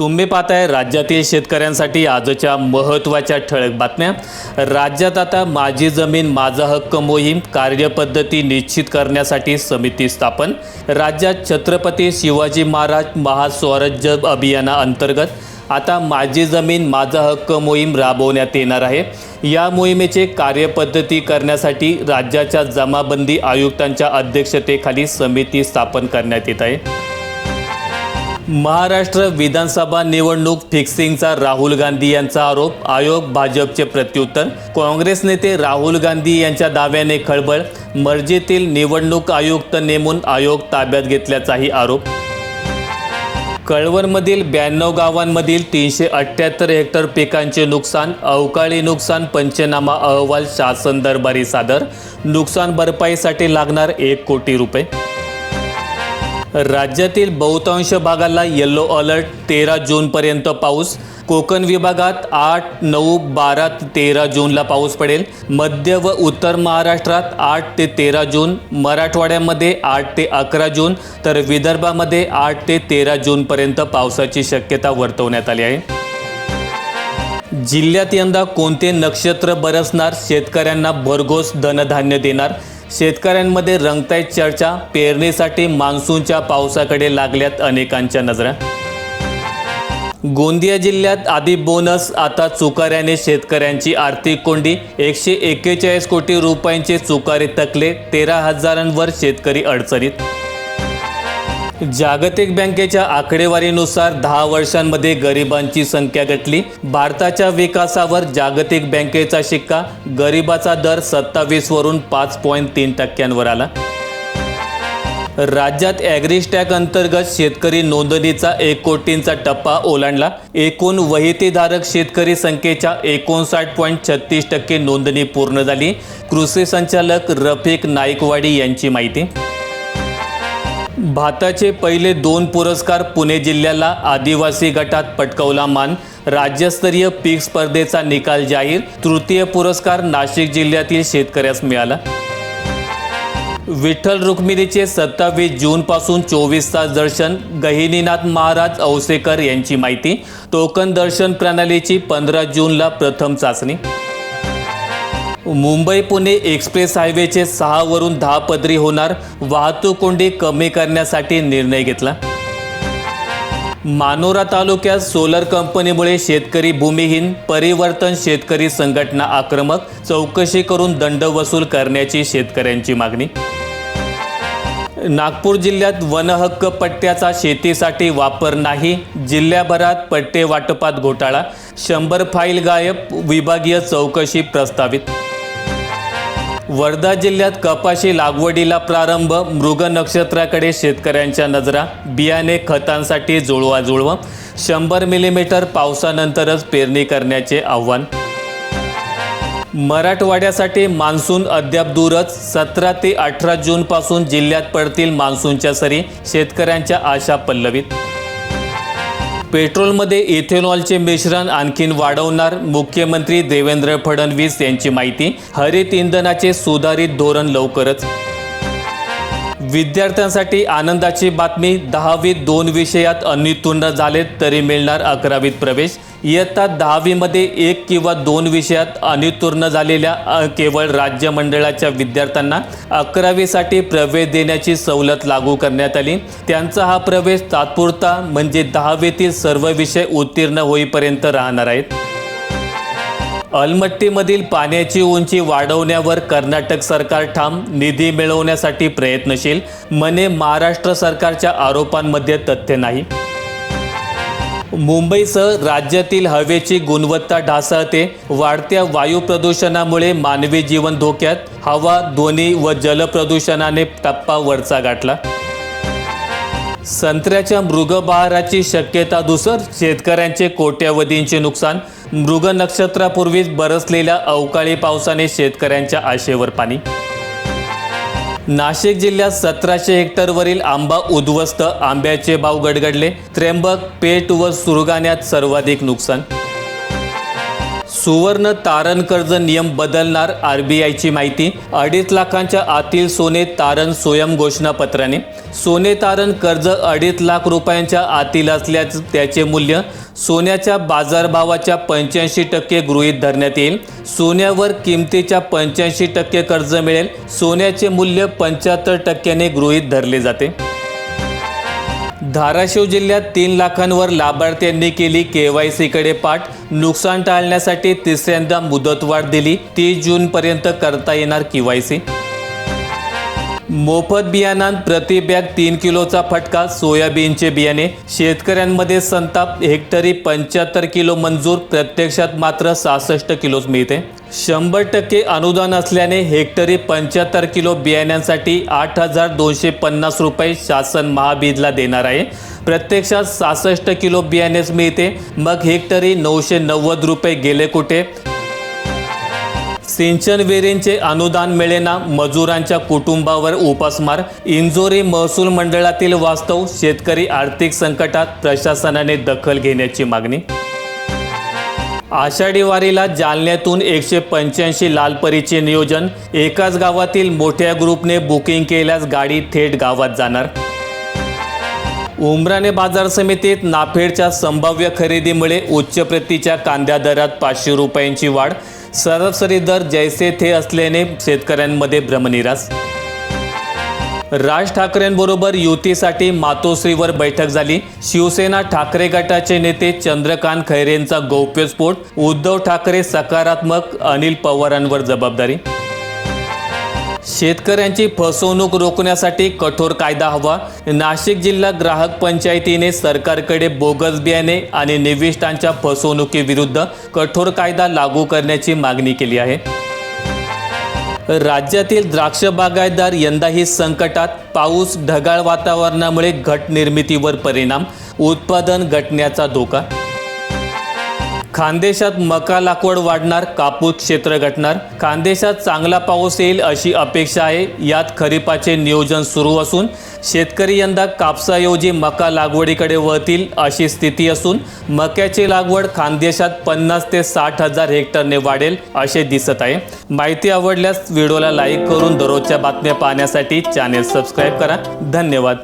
तुम्ही पाहताय राज्यातील शेतकऱ्यांसाठी आजच्या महत्त्वाच्या ठळक बातम्या. राज्यात आता माझी जमीन माझा हक्क मोहीम कार्यपद्धती निश्चित करण्यासाठी समिती स्थापन. राज्यात छत्रपती शिवाजी महाराज महास्वराज्य अभियानाअंतर्गत आता माझी जमीन माझा हक्क मोहीम राबवण्यात येणार आहे. या मोहिमेचे कार्यपद्धती करण्यासाठी राज्याच्या जमाबंदी आयुक्तांच्या अध्यक्षतेखाली समिती स्थापन करण्यात येत आहे. महाराष्ट्र विधानसभा निवडणूक फिक्सिंगचा राहुल गांधी यांचा आरोप. आयोग भाजपचे प्रत्युत्तर. काँग्रेस नेते राहुल गांधी यांच्या दाव्याने खळबळ. मर्जीतील निवडणूक आयुक्त नेमून आयोग ताब्यात घेतल्याचाही आरोप. कळवणमधील ब्याण्णव गावांमधील तीनशे अठ्ठ्याहत्तर हेक्टर पिकांचे नुकसान अवकाळी नुकसान पंचनामा अहवाल शासन दरबारी सादर. नुकसान भरपाईसाठी लागणार एक कोटी रुपये. राज्यातील बहुतांश भागाला येल्लो अलर्ट तेरा जूनपर्यंत पाऊस. कोकण विभागात आठ नऊ बारा ते तेरा जूनला पाऊस पडेल. मध्य व उत्तर महाराष्ट्रात आठ ते तेरा जून मराठवाड्यामध्ये आठ ते अकरा जून तर विदर्भामध्ये आठ ते तेरा जूनपर्यंत पावसाची शक्यता वर्तवण्यात आली आहे. जिल्ह्यात यंदा कोणते नक्षत्र बरसणार? शेतकऱ्यांना भरघोस धनधान्य देणार. शेतकऱ्यांमध्ये रंगतायत चर्चा. पेरणीसाठी मान्सूनच्या पावसाकडे लागल्यात अनेकांच्या नजरा. गोंदिया जिल्ह्यात आधी बोनस आता चुकाऱ्याने शेतकऱ्यांची आर्थिक कोंडी. एकशे एक्केचाळीस कोटी रुपयांचे चुकारे तकले तेरा हजारांवर शेतकरी अडचणीत. जागतिक बँकेच्या आकडेवारीनुसार दहा वर्षांमध्ये गरिबांची संख्या घटली. भारताच्या विकासावर जागतिक बँकेचा शिक्का गरिबाचा दर सत्तावीसवरून पाच पॉईंट तीन टक्क्यांवर आला. राज्यात ॲग्रिस्टॅक अंतर्गत शेतकरी नोंदणीचा एक कोटींचा टप्पा ओलांडला. एकूण वहितीधारक शेतकरी संख्येच्या एकोणसाठ पॉईंट छत्तीस टक्के नोंदणी पूर्ण झाली. कृषी संचालक रफिक नाईकवाडी यांची माहिती. भाताचे पहिले दोन पुरस्कार पुणे जिल्ह्याला आदिवासी गटात पटकवला मान. राज्यस्तरीय पीक स्पर्धेचा निकाल जाहीर. तृतीय पुरस्कार नाशिक जिल्ह्यातील शेतकऱ्यास मिळाला. विठ्ठल रुक्मिणीचे सत्तावीस जूनपासून चोवीस तास दर्शन. गहिनीनाथ महाराज औसेकर यांची माहिती. टोकन दर्शन प्रणालीची पंधरा जूनला प्रथम चाचणी. मुंबई पुणे एक्सप्रेस हायवेचे सहावरून दहा पदरी होणार. वाहतूक कोंडी कमी करण्यासाठी निर्णय घेतला. मानोरा तालुक्यात सोलर कंपनीमुळे शेतकरी भूमिहीन परिवर्तन शेतकरी संघटना आक्रमक चौकशी करून दंड वसूल करण्याची शेतकऱ्यांची मागणी. नागपूर जिल्ह्यात वनहक्क पट्ट्याचा शेतीसाठी वापर नाही जिल्ह्याभरात पट्टे वाटपात घोटाळा शंभर फाईल गायब विभागीय चौकशी प्रस्तावित. वर्धा जिल्ह्यात कपाशी लागवडीला प्रारंभ मृग नक्षत्राकडे शेतकऱ्यांच्या नजरा बियाणे खतांसाठी जुळवा जुळवा शंभर मिलीमीटर पावसानंतरच पेरणी करण्याचे आव्हान. मराठवाड्यासाठी मान्सून अद्याप दूरच सतरा ते अठरा जूनपासून जिल्ह्यात पडतील मान्सूनच्या सरी शेतकऱ्यांच्या आशा पल्लवीत. पेट्रोलमध्ये इथेनॉलचे मिश्रण आणखीन वाढवणार मुख्यमंत्री देवेंद्र फडणवीस यांची माहिती हरित इंधनाचे सुधारित धोरण लवकरच विद्यार्थ्यांसाठी आनंदाची बातमी. दहावीत दोन विषयात अनितुंड झालेत तरी मिळणार अकरावीत प्रवेश. इयत्ता दहावीमध्ये एक किंवा दोन विषयात अनितूर्ण झालेल्या केवळ राज्य मंडळाच्या विद्यार्थ्यांना अकरावीसाठी प्रवेश देण्याची सवलत लागू करण्यात आली. त्यांचा हा प्रवेश तात्पुरता म्हणजे दहावीतील सर्व विषय उत्तीर्ण होईपर्यंत राहणार आहेत. अलमट्टीमधील पाण्याची उंची वाढवण्यावर कर्नाटक सरकार ठाम निधी मिळवण्यासाठी प्रयत्नशील मने महाराष्ट्र सरकारच्या आरोपांमध्ये तथ्य नाही. मुंबईसह राज्यातील हवेची गुणवत्ता ढासळते वाढत्या वायू प्रदूषणामुळे मानवी जीवन धोक्यात हवा ध्वनी व जलप्रदूषणाने टप्पा वरचा गाठला. संत्र्याच्या मृगबहाराची शक्यता दुसर शेतकऱ्यांचे कोट्यावधींचे नुकसान मृग नक्षत्रापूर्वीच बरसलेल्या अवकाळी पावसाने शेतकऱ्यांच्या आशेवर पाणी. नाशिक जिल्ह्यात सतराशे हेक्टरवरील आंबा उद्ध्वस्त आंब्याचे भाव गडगडले. त्र्यंबक पेट व सुरगाण्यात सर्वाधिक नुकसान सुवर्ण तारण कर्ज नियम बदलणार आर बी आयची माहिती. अडीच लाखांच्या आतील सोने तारण स्वयं घोषणापत्राने. सोने तारण कर्ज अडीच लाख रुपयांच्या आतील असल्यास त्याचे मूल्य सोन्याच्या बाजारभावाच्या पंच्याऐंशी टक्के गृहीत धरण्यात येईल. सोन्यावर किमतीच्या पंच्याऐंशी टक्के कर्ज मिळेल. सोन्याचे मूल्य पंच्याहत्तर टक्क्याने गृहीत धरले जाते. धाराशिव जिल्ह्यात तीन लाखांवर लाभार्थ्यांनी केली केवायसीकडे पाठ. नुकसान टाळण्यासाठी तिसऱ्यांदा मुदतवाढ दिली. तीस जूनपर्यंत करता येणार केवायसी मोफत बियाणांत प्रति बॅग तीन किलोचा फटका सोयाबीनचे बियाणे. शेतकऱ्यांमध्ये संताप हेक्टरी पंच्याहत्तर किलो मंजूर प्रत्यक्षात मात्र सहासष्ट किलोच मिळते. शंभर टक्के अनुदान असल्याने हेक्टरी पंच्याहत्तर किलो बियाण्यांसाठी आठ हजार दोनशे पन्नास रुपये शासन महाबीजला देणार आहे. प्रत्यक्षात सहासष्ट किलो बियाणेच मिळते. मग हेक्टरी नऊशे नव्वद रुपये गेले कुठे? सिंचन विहिरींचे अनुदान मिळेना मजुरांच्या कुटुंबावर उपासमार इंजोरी महसूल मंडळातील वास्तव शेतकरी आर्थिक संकटात प्रशासनाने दखल घेण्याची मागणी. आषाढी वारीला जालन्यातून एकशे पंच्याऐंशी लालपरीचे नियोजन. एकाच गावातील मोठ्या ग्रुपने बुकिंग केल्यास गाडी थेट गावात जाणार. उमराने बाजार समितीत नाफेडच्या संभाव्य खरेदीमुळे उच्च प्रतीच्या कांद्या दरात पाचशे रुपयांची वाढ. सरासरी दर जैसे थे असल्याने शेतकऱ्यांमध्ये भ्रमनिरास. राज ठाकरेंबरोबर युतीसाठी मातोश्रीवर बैठक झाली. शिवसेना ठाकरे गटाचे नेते चंद्रकांत खैरेंचा गौप्यस्फोट उद्धव ठाकरे सकारात्मक अनिल पवारांवर जबाबदारी. शेतकऱ्यांची फसवणूक रोखण्यासाठी कठोर कायदा हवा. नाशिक जिल्हा ग्राहक पंचायतीने सरकारकडे बोगस बियाणे आणि निविष्ठांच्या फसवणुकीविरुद्ध कठोर कायदा लागू करण्याची मागणी केली आहे. राज्यातील द्राक्ष बागायतदार यंदाही संकटात. पाऊस ढगाळ वातावरणामुळे घट निर्मितीवर परिणाम. उत्पादन घटण्याचा धोका खानदेशात मका लागवड वाढणार कापूस क्षेत्र घटणार. खानदेशात चांगला पाऊस येईल अशी अपेक्षा आहे. यात खरीपाचे नियोजन सुरू असून शेतकरी यंदा कापसाऐवजी मका लागवडीकडे वळतील अशी स्थिती असून मक्याची लागवड खानदेशात पन्नास ते साठ हजार हेक्टरने वाढेल असे दिसत आहे. माहिती आवडल्यास व्हिडिओला लाईक करून दररोजच्या बातम्या पाहण्यासाठी चॅनेल सबस्क्राईब करा. धन्यवाद.